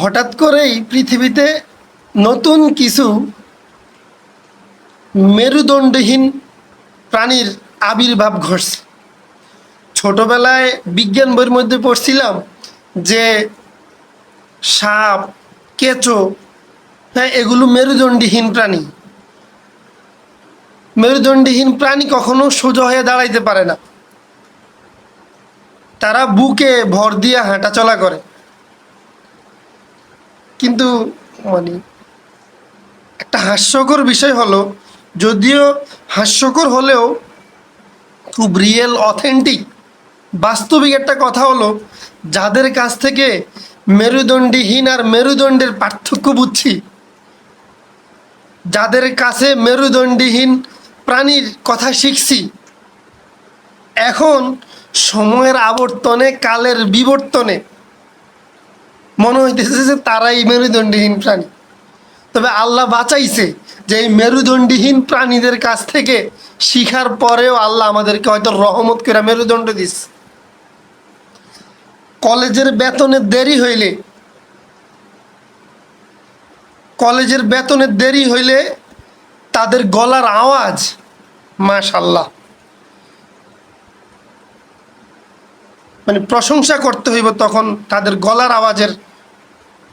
হঠাৎ করেই পৃথিবীতে নতুন কিছু মেরুদণ্ডহীন প্রাণীর আবির্ভাব ঘটছে। ছোটবেলায় বিজ্ঞান বইয়ের মধ্যে পড়ছিলাম যে সাপ, কেঁচো হ্যাঁ এগুলো মেরুদণ্ডহীন প্রাণী। মেরুদণ্ডহীন প্রাণী কখনো সোজা হয়ে দাঁড়াইতে পারে না। তারা বুকে ভর দিয়ে হাঁটাচলা করে। কিন্তু মানে একটা হাস্যকর বিষয় হলো, যদিও হাস্যকর হলেও খুব রিয়েল অথেন্টিক বাস্তবিক একটা কথা হলো, যাদের কাছ থেকে মেরুদণ্ডীহীন আর মেরুদণ্ডের পার্থক্য বুঝছি, যাদের কাছে মেরুদণ্ডীহীন প্রাণীর কথা শিখছি, এখন সময়ের আবর্তনে, কালের বিবর্তনে মনে হইতেছে যে তারাই মেরুদণ্ডহীন প্রাণী। তবে আল্লাহ বাঁচাইছে যে এই মেরুদণ্ডহীন প্রাণীদের কাছ থেকে শিখার পরেও আল্লাহ আমাদেরকে হয়তো রহমত করে মেরুদণ্ড দিস কলেজের বেতনে দেরি হইলে, কলেজের বেতনের দেরি হইলে তাদের গলার আওয়াজ মাশাল্লাহ মানে প্রশংসা করতে হইব তখন তাদের গলার আওয়াজের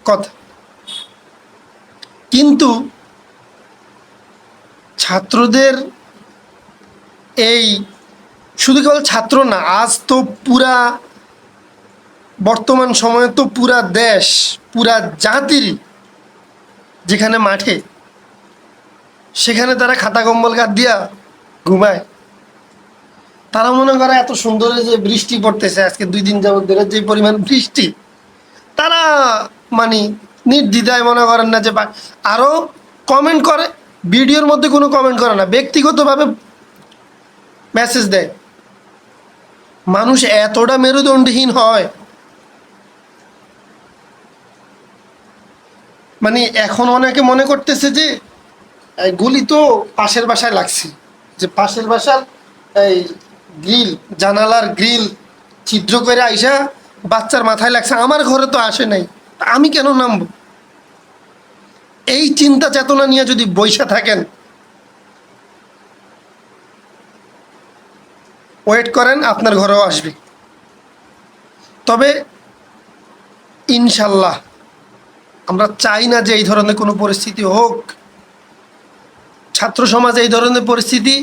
কথা। কিন্তু ছাত্রদের এই, শুধু কেবল ছাত্র না, আজ তো পুরা বর্তমান সময়ে তো পুরা দেশ, পুরা জাতির যেখানে মাঠে, সেখানে তারা খাতা কম্বল কাট দিয়া ঘুমায়। তারা মনে করে এত সুন্দর যে বৃষ্টি পড়তেছে, আজকে দুই দিন যাবত ধরে যে পরিমাণ বৃষ্টি। তারা মানে নির্দ্বিধায় মনে করেন না যে বা- আরও কমেন্ট করে, ভিডিওর মধ্যে কোনো কমেন্ট করে না, ব্যক্তিগতভাবে মেসেজ দেয়। মানুষ এতটা মেরুদণ্ডহীন হয়। মানে এখন অনেকে মনে করতেছে যে গুলি তো পাশের বাসায় লাগছে। যে পাশের বাসার এই গ্রিল, জানালার গ্রিল ছিদ্র করে আইসা বাচ্চার মাথায় লাগছে, আমার ঘরে তো আসে নাই আমি কেন নামবো? এই চিন্তা চেতনা নিয়ে যদি বৈশা থাকেন, ওয়েট করেন, আপনার ঘরেও আসবে। তবে ইনশাল্লাহ, আমরা চাই না যে এই ধরনের কোনো পরিস্থিতি হোক। ছাত্র সমাজ এই ধরনের পরিস্থিতি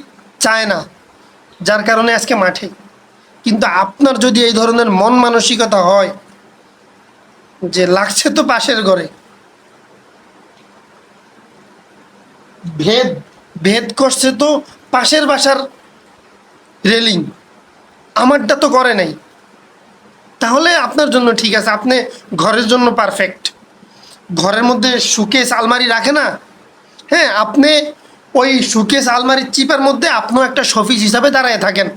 চায় না। যার কারণে আজকে মাঠে। কিন্তু আপনার যদি এই ধরনের মন মানসিকতা হয়, যে লাগছে তো পাশের ঘরে। ভেদ ভেদ করছে তো পাশের বাসার রেলিং। আমারটা তো করে নাই। তাহলে আপনার জন্য ঠিক আছে, আপনি ঘরের জন্য পারফেক্ট ঘরের মধ্যে সুকেস আলমারি রাখে না? হ্যাঁ আপনি ওই সুকেশ আলমারির চিপের মধ্যে আপনিও একটা শফিস হিসাবে দাঁড়ায় থাকেন।